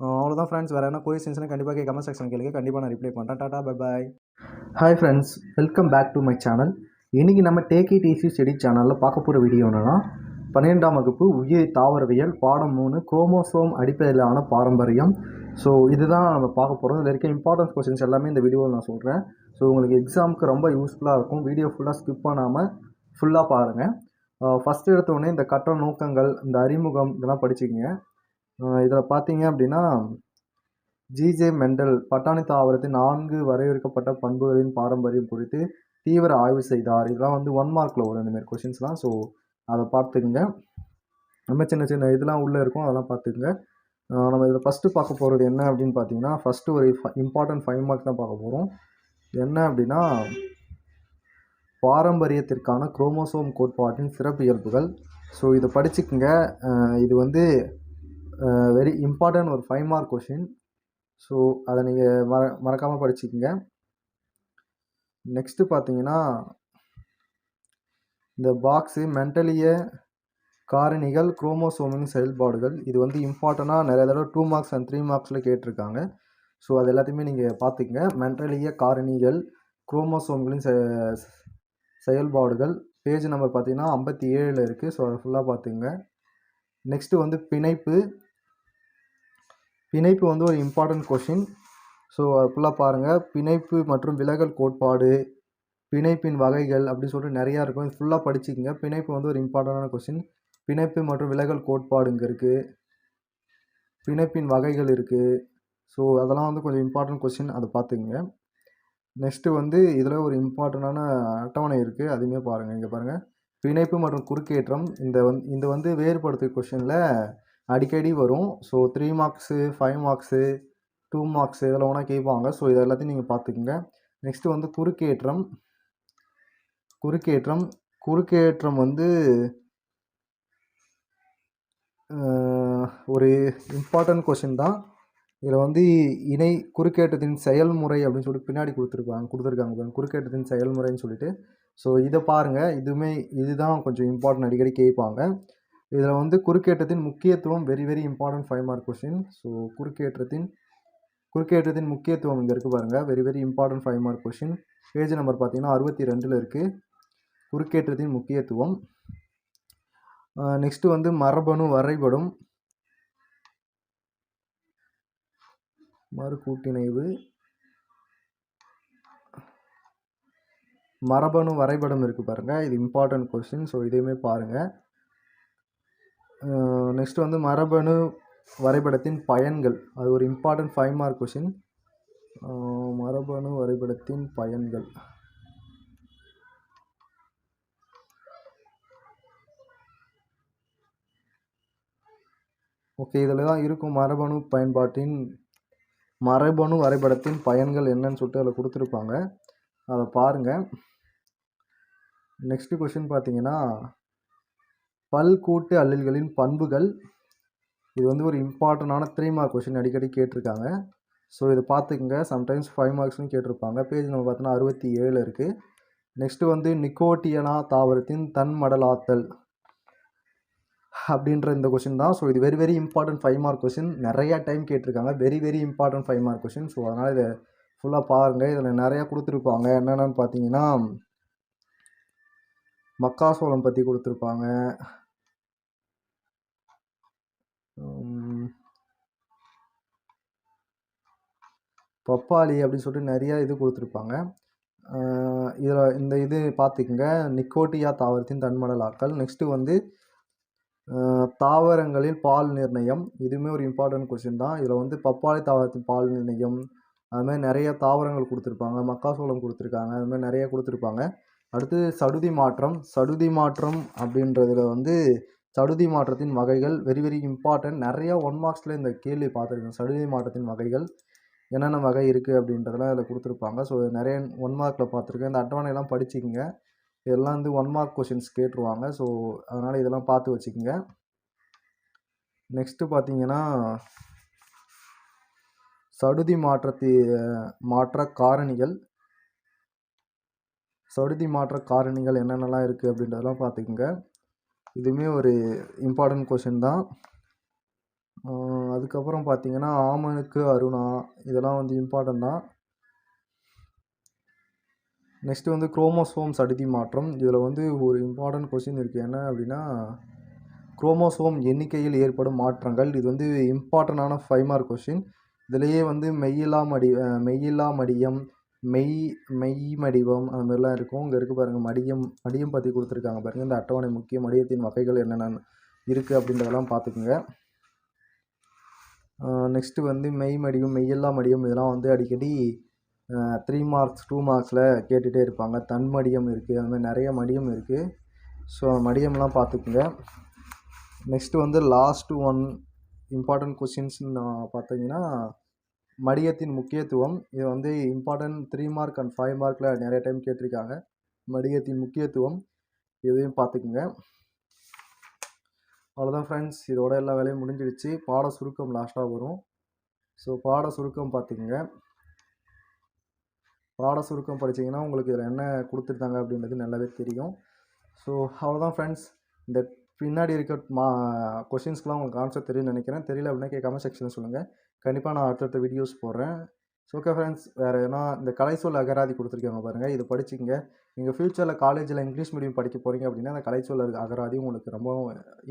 அவ்வளோதான் ஃப்ரெண்ட்ஸ் வேறு என்ன கொரிசன்ஸ்னால் கண்டிப்பாக கமெண்ட் செக்ஷன் கேளுங்க. கண்டிப்பாக நான் ரிப்ளை பண்ணுறேன் tata bye bye hi friends welcome back to my channel இன்றைக்கி நம்ம டேக் இட் ஈஸி ஸ்டடி சேனலில் பார்க்க போகிற வீடியோ என்னென்னா பன்னிரெண்டாம் வகுப்பு உயிர் தாவரவியல் பாடம் மூணு குரோமோசோம் அடிப்படையிலான பாரம்பரியம். ஸோ இதுதான் நம்ம பார்க்க போகிறோம் இதில் இருக்க இம்பார்ட்டன்ஸ் கொஸ்டின்ஸ் எல்லாமே இந்த வீடியோவில் நான் சொல்கிறேன் ஸோ உங்களுக்கு எக்ஸாமுக்கு ரொம்ப யூஸ்ஃபுல்லாக இருக்கும். வீடியோ ஃபுல்லாக ஸ்கிப் பண்ணாமல் ஃபுல்லாக பாருங்கள் ஃபஸ்ட்டு எடுத்தோடனே இந்த கட்ட நோக்கங்கள் இந்த அறிமுகம் இதெல்லாம் படிச்சுக்கோங்க. இதில் பார்த்தீங்க அப்படின்னா ஜிஜே மெண்டல் பட்டாணி தாவரத்தின் நான்கு வரையறுக்கப்பட்ட பண்புகளின் பாரம்பரியம் குறித்து தீவிர ஆய்வு செய்தார். இதெல்லாம் வந்து ஒன் மார்க்கில் வரும் இந்தமாரி கொஷின்ஸ்லாம் ஸோ அதை பார்த்துக்குங்க நம்ம சின்ன சின்ன இதெல்லாம் உள்ளே இருக்கும். அதெல்லாம் பார்த்துக்குங்க நம்ம இதில் ஃபஸ்ட்டு பார்க்க போகிறது என்ன அப்படின்னு பார்த்தீங்கன்னா ஃபஸ்ட்டு ஒரு இம்பார்ட்டன்ட் ஃபைவ் மார்க் தான் பார்க்க போகிறோம் என்ன அப்படின்னா பாரம்பரியத்திற்கான குரோமோசோம் கோட்பாட்டின் சிறப்பு இயல்புகள் ஸோ இதை படிச்சுக்குங்க. இது வந்து வெரி இம்பார்ட்டன்ட் ஒரு ஃபைவ் மார்க் கொஷின் ஸோ அதை நீங்கள் மற மறக்காமல் படிச்சுக்கோங்க. நெக்ஸ்ட்டு பார்த்தீங்கன்னா இந்த பாக்ஸு மென்டலிய காரணிகள் குரோமோசோமின் செயல்பாடுகள் இது வந்து இம்பார்ட்டண்ட்டாக நிறைய தடவை டூ மார்க்ஸ் அண்ட் த்ரீ மார்க்ஸில் கேட்டிருக்காங்க. ஸோ அது எல்லாத்தையுமே நீங்கள் பார்த்துக்கங்க மென்டலிய காரணிகள் குரோமோசோம்களின் செ செயல்பாடுகள் பேஜ் நம்பர் பார்த்தீங்கன்னா ஐம்பத்தி ஏழில் இருக்குது ஸோ அதை ஃபுல்லாக பார்த்துங்க நெக்ஸ்ட்டு வந்து பிணைப்பு. பிணைப்பு வந்து ஒரு இம்பார்ட்டன்ட் கொஷின் ஸோ அது ஃபுல்லாக பாருங்கள் பிணைப்பு மற்றும் விலகல் கோட்பாடு பிணைப்பின் வகைகள் அப்படின்னு சொல்லிட்டு நிறையா இருக்கும். இது ஃபுல்லாக படிச்சுக்கோங்க. பிணைப்பு வந்து ஒரு இம்பார்ட்டண்டான கொஷின் பிணைப்பு மற்றும் விலகல் கோட்பாடு இங்கே இருக்குது பிணைப்பின் வகைகள் இருக்குது ஸோ அதெல்லாம் வந்து கொஞ்சம் இம்பார்ட்டன்ட் கொஷின் அதை பார்த்துக்குங்க. நெக்ஸ்ட்டு வந்து இதில் ஒரு இம்பார்ட்டண்டான அட்டவணை இருக்குது அதுவுமே பாருங்கள் இங்கே பாருங்கள் பிணைப்பு மற்றும் குறுக்கேற்றம். இந்த வந் இந்த வந்து வேறுபடுத்து கொஷினில் அடிக்கடி வரும். So three marks five marks two marks இதில் ஒன்றா கேட்பாங்க ஸோ இது எல்லாத்தையும் நீங்கள் பார்த்துக்குங்க நெக்ஸ்ட்டு வந்து குறுக்கேற்றம். குறுக்கேற்றம். குறுக்கேற்றம் வந்து ஒரு இம்பார்ட்டன்ட் கொஷின் தான். இதில் வந்து இணை குறுக்கேற்றத்தின் செயல்முறை அப்படின்னு சொல்லிட்டு பின்னாடி கொடுத்துருப்பாங்க கொடுத்துருக்காங்க குறுக்கேற்றத்தின் செயல்முறைன்னு சொல்லிட்டு. ஸோ இதை பாருங்கள் இதுவுமே இதுதான் கொஞ்சம் இம்பார்ட்டன்ட் அடிக்கடி கேட்பாங்க இதில் வந்து குறுக்கேற்றத்தின் முக்கியத்துவம் very very important five mark question so குறுக்கேற்றத்தின் குறுக்கேற்றத்தின் முக்கியத்துவம் இங்கே இருக்குது பாருங்கள் very very important five mark question page number பார்த்தீங்கன்னா அறுபத்தி ரெண்டில் இருக்குது குறுக்கேற்றத்தின் முக்கியத்துவம். நெக்ஸ்ட்டு வந்து மரபணு வரைபடம். மறுகூட்டிணைவு. மரபணு வரைபடம் இருக்குது பாருங்கள் இது இம்பார்ட்டன்ட் கொஸ்டின் ஸோ இதையுமே பாருங்கள் நெக்ஸ்ட் வந்து மரபணு வரைபடத்தின் பயன்கள். அது ஒரு இம்பார்ட்டன்ட் ஃபைவ் மார்க் கொஷின் மரபணு வரைபடத்தின் பயன்கள். ஓகே இதில் தான் இருக்கும் மரபணு பயன்பாட்டின் மரபணு வரைபடத்தின் பயன்கள் என்னன்னு சொல்லிட்டு அதில் கொடுத்துருப்பாங்க. அதை பாருங்கள் நெக்ஸ்ட் கொஷின் பார்த்தீங்கன்னா பல்கூட்டு அல்லல்களின் பண்புகள். இது வந்து ஒரு இம்பார்ட்டண்டான த்ரீ மார்க் கொஷின் அடிக்கடி கேட்டிருக்காங்க. ஸோ இதை பார்த்துக்குங்க. சம்டைம்ஸ் ஃபைவ் மார்க்ஸ்னு கேட்டிருப்பாங்க. பேஜ் நம்ம பார்த்தோன்னா அறுபத்தி ஏழு இருக்குது நெக்ஸ்ட்டு வந்து நிக்கோட்டியனா தாவரத்தின் தன்மடலாத்தல் அப்படின்ற இந்த கொஷின் தான். ஸோ இது very very important five mark question நிறையா டைம் கேட்டிருக்காங்க. Very very important five mark question so அதனால் இதை ஃபுல்லாக பாருங்கள் இதில் நிறையா கொடுத்துருப்பாங்க. என்னென்னு பார்த்தீங்கன்னா மக்காசோளம் பற்றி கொடுத்துருப்பாங்க. பப்பாளி அப்படின்னு சொல்லிட்டு நிறையா இது கொடுத்துருப்பாங்க. இதில் இந்த இது பார்த்துக்குங்க நிக்கோட்டியா தாவரத்தின் தன்மடலாக்கள் நெக்ஸ்ட்டு வந்து தாவரங்களில் பால் நிர்ணயம். இதுவுமே ஒரு இம்பார்ட்டன்ட் கொஸ்டின் தான். இதில் வந்து பப்பாளி தாவரத்தின் பால் நிர்ணயம். அதுமாதிரி நிறைய தாவரங்கள் கொடுத்துருப்பாங்க. மக்காசோளம் கொடுத்துருக்காங்க. அதுமாதிரி நிறைய கொடுத்துருப்பாங்க. அடுத்து சடுதி மாற்றம். சடுதி மாற்றம் அப்படின்றதுல வந்து சடுதி மாற்றத்தின் வகைகள் வெரி வெரி இம்பார்ட்டன்ட் நிறையா ஒன் மார்க்ஸில் இந்த கேள்வி பார்த்துருக்கேன். சடுதி மாற்றத்தின் வகைகள் என்னென்ன வகை இருக்குது அப்படின்றதெல்லாம் இதில் கொடுத்துருப்பாங்க. ஸோ நிறைய ஒன் மார்க்கில் பார்த்துருக்கேன். இந்த அட்டவணையெல்லாம் படிச்சுக்கோங்க. இதெல்லாம் வந்து ஒன் மார்க் கொஷின்ஸ் கேட்டுருவாங்க. ஸோ அதனால் இதெல்லாம் பார்த்து வச்சுக்கோங்க. நெக்ஸ்ட்டு பார்த்தீங்கன்னா சடுதி மாற்றத்தி மாற்ற காரணிகள் சடுதி மாற்ற காரணிகள் என்னென்னலாம் இருக்குது அப்படின்றதெல்லாம் பார்த்துக்குங்க. இதுவுமே ஒரு இம்பார்ட்டன்ட் கொஷின் தான். அதுக்கப்புறம் பார்த்தீங்கன்னா ஆமனுக்கு அருணா இதெல்லாம் வந்து இம்பார்ட்டன்ட் தான். நெக்ஸ்ட்டு வந்து குரோமோசோம் சடுதி மாற்றம். இதில் வந்து ஒரு இம்பார்ட்டன்ட் கொஷின் இருக்குது என்ன அப்படின்னா குரோமோசோம் எண்ணிக்கையில் ஏற்படும் மாற்றங்கள். இது வந்து இம்பார்ட்டண்டான ஃபைவ் மார்க் கொஷின் இதுலேயே வந்து மெய்யிலா மடி மெய்யில்லா மடியம் மெய் மெய் மடிவம் அந்த மாதிரிலாம் இருக்கும். இங்கே இருக்குது பாருங்கள் மடியம் மடியம் பற்றி கொடுத்துருக்காங்க பாருங்கள் இந்த அட்டவணை முக்கிய மடியத்தின் வகைகள் என்னென்ன இருக்குது அப்படின்றதெல்லாம் பார்த்துக்குங்க. நெக்ஸ்ட்டு வந்து மெய் மடியும் மெய்யெல்லாம் மடியம் இதெல்லாம் வந்து அடிக்கடி த்ரீ மார்க்ஸ் டூ மார்க்ஸில் கேட்டுகிட்டே இருப்பாங்க. தன் மடியம் இருக்குது அந்த மாதிரி நிறைய மடியம் இருக்குது ஸோ மடியம்லாம் பார்த்துக்குங்க. நெக்ஸ்ட்டு வந்து லாஸ்ட்டு ஒன் இம்பார்ட்டன்ட் கொஷின்ஸ்னு பார்த்தீங்கன்னா மடியத்தின் முக்கியத்துவம். இது வந்து important three mark and five மார்க்கில் நிறைய டைம் கேட்டிருக்காங்க. மடியத்தின் முக்கியத்துவம் இதையும் பார்த்துக்குங்க. அவ்வளோதான் ஃப்ரெண்ட்ஸ் இதோட எல்லா வேலையும் முடிஞ்சிடுச்சு. பாட சுருக்கம் லாஸ்ட்டாக வரும். ஸோ பாட சுருக்கம் பார்த்துக்குங்க. பாட சுருக்கம் படிச்சிங்கன்னா உங்களுக்கு இதில் என்ன கொடுத்துருக்காங்க அப்படின்றது நல்லாவே தெரியும். ஸோ அவ்வளோதான் ஃப்ரெண்ட்ஸ் இந்த பின்னாடி இருக்க மா கொஷின்ஸ்க்குலாம் உங்களுக்கு ஆன்சர் தெரியும்னு நினைக்கிறேன். தெரியல அப்படின்னா கமெண்ட் செக்ஷனில் சொல்லுங்கள் கண்டிப்பாக நான் அடுத்தடுத்த வீடியோஸ் போடுறேன். ஸோ ஓகே ஃப்ரெண்ட்ஸ் வேறு எதனா இந்த கலைச்சொல் அகராதி கொடுத்துருக்காங்க பாருங்கள் இது படிச்சுங்க நீங்கள் ஃப்யூச்சரில் காலேஜில் இங்கிலீஷ் மீடியம் படிக்க போகிறீங்க அப்படின்னா அந்த கலைச்சொல் அகராதி உங்களுக்கு ரொம்ப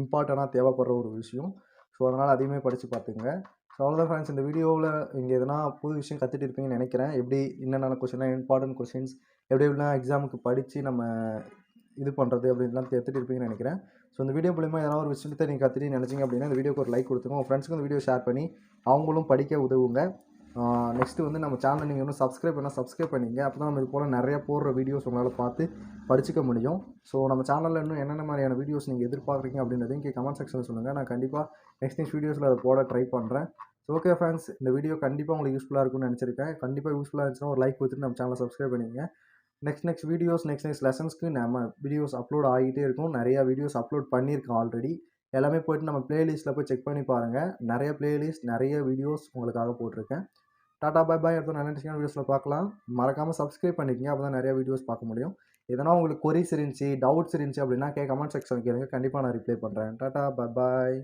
இம்பார்ட்டண்ட்டாக தேவைப்படுற ஒரு விஷயம். ஸோ அதனால் அதையுமே படித்து பார்த்துங்க ஸோ அவ்வளோதான் ஃப்ரெண்ட்ஸ் இந்த வீடியோவில் இங்கே எதனா புது விஷயம் கற்றுட்டு இருப்பீங்கன்னு நினைக்கிறேன். எப்படி என்னென்ன கொஷினா இம்பார்ட்டன்ட் கொஷின்ஸ் எப்படி எப்படிலாம் எக்ஸாமுக்கு படித்து நம்ம இது பண்ணுறது அப்படின்லாம் எடுத்துகிட்டு இருப்பீங்கன்னு நினைக்கிறேன். ஸோ இந்த வீடியோ மூலிமா ஏதாவது ஒரு விஷயத்தை நீங்கள் கற்றுட்டு நினச்சிங்க அப்படின்னா இந்த வீடியோக்கு ஒரு லைக் கொடுத்துங்க உங்கள் ஃப்ரெண்ட்ஸ்க்கு இந்த வீடியோ ஷேர் பண்ணி அவங்களும் படிக்க உதவுங்க. நெக்ஸ்ட்டு வந்து நம்ம சேனலை நீங்கள் இன்னும் சப்ஸ்கிரைப் பண்ணால் சப்ஸ்கிரைப் பண்ணிங்க அப்போ தான் நம்ம இது போல் நிறைய போடுற வீடியோஸ் உங்களால் பார்த்து படிச்சுக்க முடியும். ஸோ நம்ம சேனலில் இன்னும் என்னென்ன மாதிரியான வீடியோஸ் நீங்கள் எதிர்பார்க்குறீங்க அப்படின்றதையும் இங்கே கமெண்ட் செக்ஷனில் சொல்லுங்கள் நான் கண்டிப்பாக நெக்ஸ்ட் நெக்ஸ்ட் வீடியோஸில் அதை போட ட்ரை பண்ணுறேன் ஸோ ஓகே ஃபேன்ஸ் இந்த வீடியோ கண்டிப்பாக உங்களுக்கு யூஸ்ஃபுல்லாக இருக்கும்னு நினச்சிருக்கேன். கண்டிப்பாக யூஸ்ஃபுல்லாக இருந்துச்சுன்னா ஒரு லைக் கொடுத்துட்டு நம்ம சேனலை சப்ஸ்கிரைப் பண்ணிங்க next next videos next next லெசன்ஸ்க்கு நம்ம வீடியோஸ் அப்லோட் ஆகிட்டே இருக்கும். நிறையா வீடியோஸ் அப்லோட் பண்ணியிருக்கேன் ஆல்ரெடி எல்லாமே போயிட்டு நம்ம பிளேலிஸ்ட்டில் போய் செக் பண்ணி பாருங்கள் நிறைய பிளேலிஸ்ட் நிறைய வீடியோஸ் உங்களுக்காக போட்டிருக்கேன். டாடா பாய் பாய் அடுத்த நல்ல வீடியோஸில் பார்க்கலாம். மறக்காமல் சப்ஸ்கிரைப் பண்ணிக்கங்க. அப்போ தான் நிறைய வீடியோஸ் பார்க்க முடியும். எதனா உங்களுக்கு கொரிஸ் இருந்துச்சு டவுட்ஸ் இருந்துச்சு அப்படின்னா கே கமெண்ட் செக்ஷன் கேளுங்க. கண்டிப்பாக நான் ரிப்ளை பண்ணுறேன் டாடா பாய் பாய்.